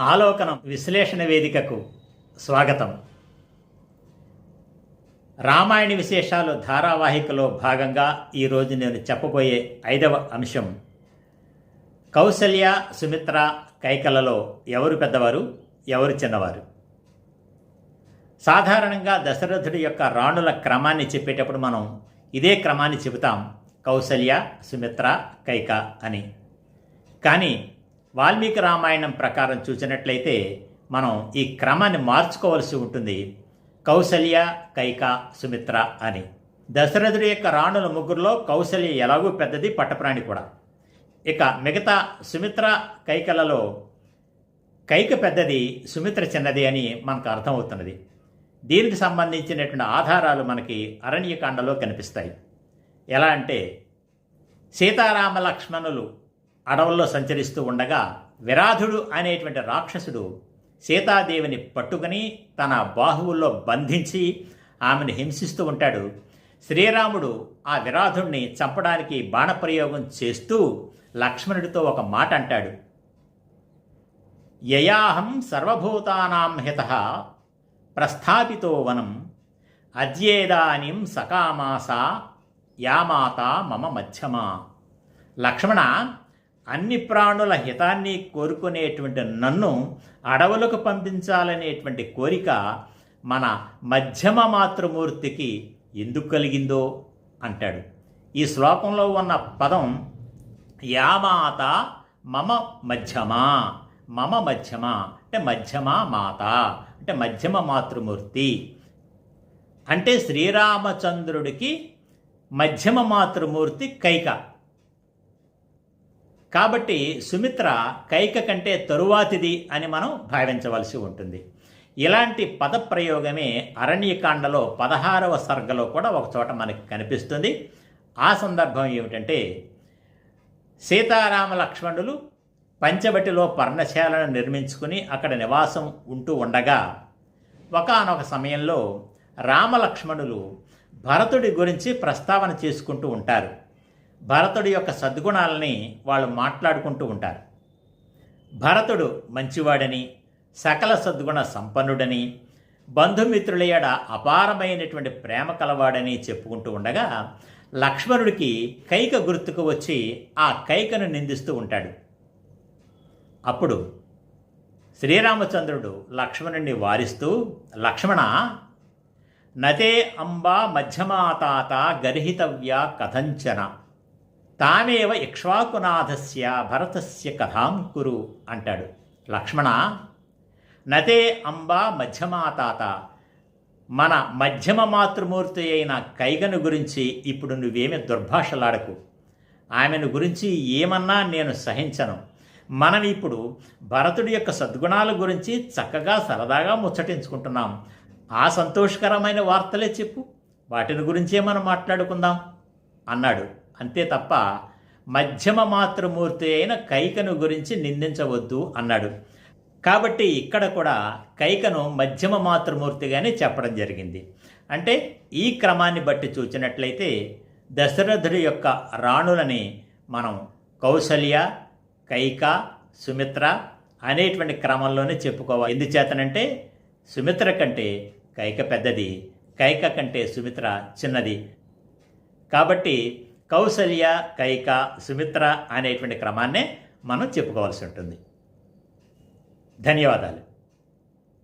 ఆలోకనం విశ్లేషణ వేదికకు స్వాగతం. రామాయణ విశేషాలు ధారావాహికలో భాగంగా ఈరోజు నేను చెప్పబోయే ఐదవ అంశం. కౌసల్య సుమిత్ర కైకలలో ఎవరు పెద్దవారు ఎవరు చిన్నవారు? సాధారణంగా దశరథుడి యొక్క రాణుల క్రమాన్ని చెప్పేటప్పుడు మనం ఇదే క్రమాన్ని చెబుతాం కౌసల్య సుమిత్ర కైక అని. కానీ వాల్మీకి రామాయణం ప్రకారం చూసినట్లయితే మనం ఈ క్రమాన్ని మార్చుకోవలసి ఉంటుంది. కౌసల్య కైక సుమిత్ర అని. దశరథుడి యొక్క రాణుల ముగ్గురులో కౌసల్య ఎలాగూ పెద్దది పట్టప్రాణి కూడా. ఇక మిగతా సుమిత్ర కైకలలో కైక పెద్దది సుమిత్ర చిన్నది అని మనకు అర్థమవుతున్నది. దీనికి సంబంధించినటువంటి ఆధారాలు మనకి అరణ్యకాండలో కనిపిస్తాయి. ఎలా అంటే సీతారామ లక్ష్మణులు అడవుల్లో సంచరిస్తూ ఉండగా విరాధుడు అనేటువంటి రాక్షసుడు సీతాదేవిని పట్టుకుని తన బాహువుల్లో బంధించి ఆమెను హింసిస్తూ ఉంటాడు. శ్రీరాముడు ఆ విరాధుణ్ణి చంపడానికి బాణప్రయోగం చేస్తూ లక్ష్మణుడితో ఒక మాట అంటాడు. యయాహం సర్వభూతానాం హిత ప్రస్థాపితో వనం అద్యేదానిం సకామాస యామాత మమ మధ్యమా. లక్ష్మణ అన్ని ప్రాణుల హితాన్ని కోరుకునేటువంటి నన్ను అడవులకు పంపించాలనేటువంటి కోరిక మన మధ్యమ మాతృమూర్తికి ఎందుకు కలిగిందో అంటాడు. ఈ శ్లోకంలో ఉన్న పదం యామాత మమ మధ్యమా మమ మధ్యమ అంటే మధ్యమ మాత అంటే మధ్యమ మాతృమూర్తి. అంటే శ్రీరామచంద్రుడికి మధ్యమ మాతృమూర్తి కైక. కాబట్టి సుమిత్ర కైక కంటే తరువాతిది అని మనం భావించవలసి ఉంటుంది. ఇలాంటి పదప్రయోగమే అరణ్యకాండలో పదహారవ సర్గలో కూడా ఒకచోట మనకి కనిపిస్తుంది. ఆ సందర్భం ఏమిటంటే సీతారామ లక్ష్మణులు పంచవటిలో పర్ణశాలను నిర్మించుకుని అక్కడ నివాసం ఉంటూ ఉండగా ఒకనొక సమయంలో రామలక్ష్మణులు భరతుడి గురించి ప్రస్తావన చేసుకుంటూ ఉంటారు. భరతుడి యొక్క సద్గుణాలని వాళ్ళు మాట్లాడుకుంటూ ఉంటారు. భరతుడు మంచివాడని సకల సద్గుణ సంపన్నుడని బంధుమిత్రుల ఎడ అపారమైనటువంటి ప్రేమ కలవాడని చెప్పుకుంటూ ఉండగా లక్ష్మణుడికి కైక గుర్తుకు వచ్చి ఆ కైకను నిందిస్తూ ఉంటాడు. అప్పుడు శ్రీరామచంద్రుడు లక్ష్మణుడిని వారిస్తూ లక్ష్మణ నతే అంబా మధ్యమాతాత గర్హితవ్య కథంచన తామేవ ఇక్ష్వాకునాథస్య భరతస్య కథాం కురు అంటాడు. లక్ష్మణ నతే అంబా మధ్యమాతాత మన మధ్యమ మాతృమూర్తి అయిన కైగను గురించి ఇప్పుడు నువ్వేమి దుర్భాషలాడకు. ఆమెను గురించి ఏమన్నా నేను సహించను. మనం ఇప్పుడు భరతుడి యొక్క సద్గుణాల గురించి చక్కగా సరదాగా ముచ్చటించుకుంటున్నాం. ఆ సంతోషకరమైన వార్తలే చెప్పు. వాటిని గురించే మనం మాట్లాడుకుందాం? అన్నాడు. అంతే తప్ప మధ్యమ మాతృమూర్తి అయిన కైకను గురించి నిందించవద్దు అన్నాడు. కాబట్టి ఇక్కడ కూడా కైకను మధ్యమ మాతృమూర్తిగానే చెప్పడం జరిగింది. అంటే ఈ క్రమాన్ని బట్టి చూచినట్లయితే దశరథుడి యొక్క రాణులని మనం కౌసల్య కైక సుమిత్ర అనేటువంటి క్రమంలోనే చెప్పుకోవాలి. ఎందుచేతనంటే సుమిత్ర కంటే కైక పెద్దది కైక కంటే సుమిత్ర చిన్నది. కాబట్టి కౌసల్య కైక సుమిత్ర అనేటువంటి క్రమాన్నే మనం చెప్పుకోవాల్సి ఉంటుంది. ధన్యవాదాలు.